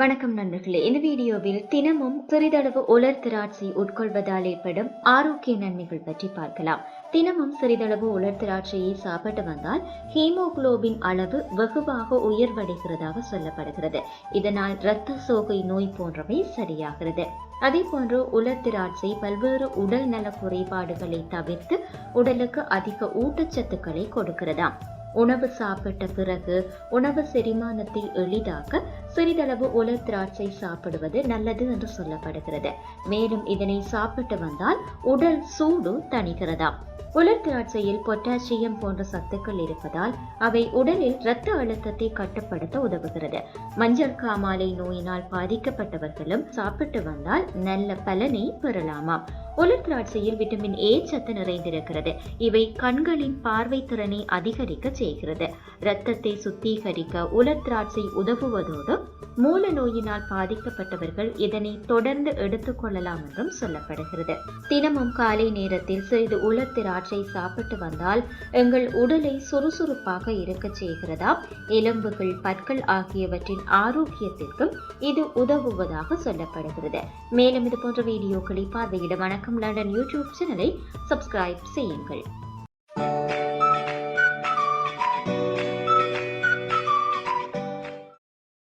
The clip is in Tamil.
வணக்கம் நண்பர்களே. இந்த வீடியோவில் தினமும் சிறிதளவு உலர் திராட்சை உட்கொள்வதால் ஏற்படும் ஆரோக்கிய நன்மைகள் பற்றி பார்க்கலாம். தினமும் சிறிதளவு உலர் திராட்சையை சாப்பிட்டு வந்தால் ஹீமோகுளோபின் அளவு வெகுவாக உயர்வடைகிறதாக சொல்லப்படுகிறது. இதனால் இரத்த சோகை நோய் போன்றவை சரியாகிறது. அதே போன்று உலர் திராட்சை பல்வேறு உடல் நல குறைபாடுகளை தவிர்த்து உடலுக்கு அதிக ஊட்டச்சத்துக்களை கொடுக்கிறதாம். உணவு சாப்பிட்ட பிறகு உணவு செரிமானத்தை எளிதாக்க சிறிதளவு உலர் திராட்சை சாப்பிடுவது நல்லது என்று சொல்லப்படுகிறது. மேலும் இதனை சாப்பிட்டு வந்தால் உடல் சூடு தணிகிறதாம். உலர் திராட்சையில் பொட்டாசியம் போன்ற சத்துக்கள் இருப்பதால் அவை உடலில் இரத்த அழுத்தத்தை கட்டுப்படுத்த உதவுகிறது. மஞ்சள் காமாலை நோயினால் பாதிக்கப்பட்டவர்களும் சாப்பிட்டு வந்தால் நல்ல பலனை பெறலாமாம். உலர் திராட்சையில் விட்டமின் ஏ சத்து நிறைந்திருக்கிறது. இவை கண்களின் பார்வை திறனை அதிகரிக்க செய்கிறது. இரத்தத்தை சுத்திகரிக்க உலர் திராட்சை உதவுவதோடு மூல நோயினால் பாதிக்கப்பட்டவர்கள் இதனை தொடர்ந்து எடுத்துக்கொள்ளலாம் என்றும் சொல்லப்படுகிறது. தினமும் காலை நேரத்தில் சிறிது உலர் திராட்சை சாப்பிட்டு வந்தால் எங்கள் உடலை சுறுசுறுப்பாக இருக்க செய்கிறதா? எலும்புகள் பற்கள் ஆகியவற்றின் ஆரோக்கியத்திற்கும் இது உதவுவதாக சொல்லப்படுகிறது. மேலும் இது போன்ற வீடியோக்களை பார்வையிட வணக்கம். லண்டன் யூடியூப் சேனலை சப்ஸ்கிரைப் செய்யுங்கள்.